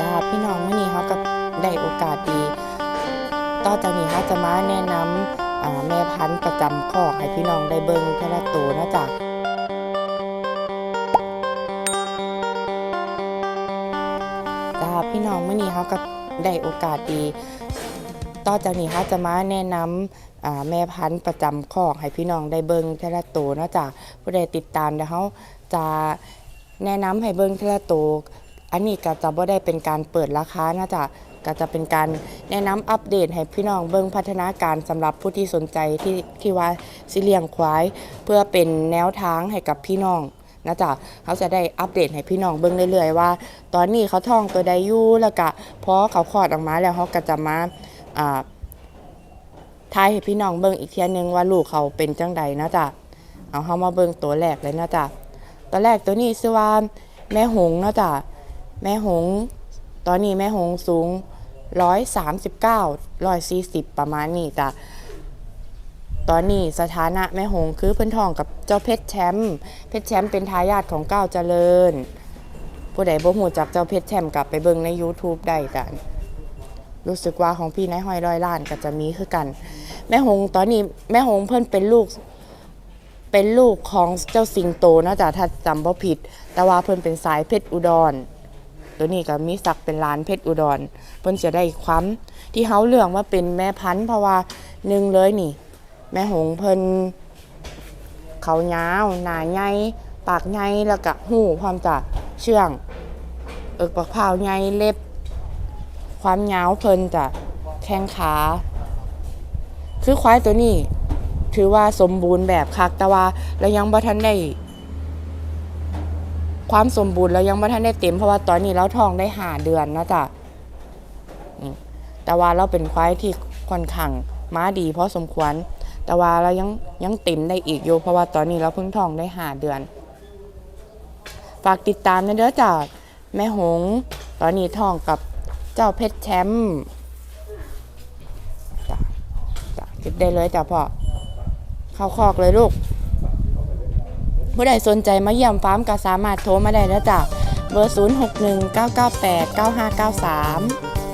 จ้าพี่น้องมื้อนี้เขาก็ได้โอกาสดีต่อจากนี้เขาจะมาแนะนำอ่าแม่พันธุ์ประจำคอให้พี่น้องได้เบิ่งเทละตัวนะจ๊ะจ้าพี่น้องมื้อนี้เขาก็ได้โอกาสดีต่อจากนี้เขาจะมาแนะนำอ่าแม่พันธุ์ประจำคอให้พี่น้องได้เบิ่งเทละตัวนะจ๊ะผู้ใดติดตามเดี๋ยวเขาจะแนะนำให้เบิ่งเทละตัว อันนี้ก็จะบ่ได้เป็นการเปิดราคานะจ๊ะก็จะเป็นการแนะนำอัปเดตให้พี่น้องเบิ่งพัฒนาการสำหรับผู้ที่สนใจที่ที่ว่าสิเลี้ยงควาย เพื่อเป็นแนวทางให้กับพี่น้องนะจ๊ะเขาจะได้อัปเดตให้พี่น้องเบิ่งเรื่อยๆว่า ตอนนี้เขาท้องตัวใดอยู่แล้วก็พอเขาคลอดออกมาแล้วเขาก็จะมาอ่าทายให้พี่น้องเบิ่งอีกเทียนึงว่าลูกเขาเป็นจังใดนะจ๊ะเอาเฮามาเบิ่งตัวแรกเลยนะจ๊ะตัวแรกตัวนี้ชื่อว่าแม่หงนะจ๊ะ แม่หง ตอนนี้แม่หงส์สูง139 140ประมาณนี้จ้ะตอนนี้สถานะแม่หงคือเพิ่อนทองกับเจ้าเพชรแชมป์เพชรแชมป์เป็นทายาทของก้าวเจริญ ผู้ใดบ่ฮู้จักเจ้าเพชรแชมป์กลับไปเบิ่งใน YouTube ได้จ้ะรู้สึกว่าของพี่นายห้อยร้อยล้านก็จะมีคือกัน แม่หงตอนนี้แม่หงเพิ่นเป็นลูกเป็นลูกของเจ้าสิงโตนะจ้ะถ้าจำบ่ผิด แต่ว่าเพิ่นเป็นสายเพชรอุดร ตัวนี้ก็มีศักเป็นล้านเพชรอุดรเพิ่นจะได้ความที่เฮาเลือกว่าเป็นแม่พันธุ์เพราะว่าหนึ่งเลยนี่ แม่หงเพิ่นเขายาวหนาใหญ่ปากใหญ่แล้วก็หูพร้อมจะเชื่อง เอิกปักเผาวใหญ่เล็บ ความยาวเพิ่นจะแข้งขาคือควายตัวนี้ ถือว่าสมบูรณ์แบบคักแต่ว่าเรายังบ่ทันได้ ความสมบูรณ์เรายังไม่ทันได้เต็มเพราะว่าตอนนี้เราท้องได้หาเดือนนะจ๊ะแต่ว่าเราเป็นควายที่ค่อนข้างม้าดีเพราะสมควร แต่ว่าเรายังยังเต็มได้อีกอยู่เพราะว่าตอนนี้เราเพิ่งท้องได้หาเดือน ฝากติดตามนะเด้อจ้ะแม่หง ตอนนี้ท้องกับเจ้าเพชรแชมป์จ้ะจ้ะติดได้เลยจ้ะพ่อเข้าคอกเลยลูก ผู้ใดสนใจมาเยี่ยมฟาร์มก็สามารถโทรมาได้นะจ้ะเบอร์ 0619989593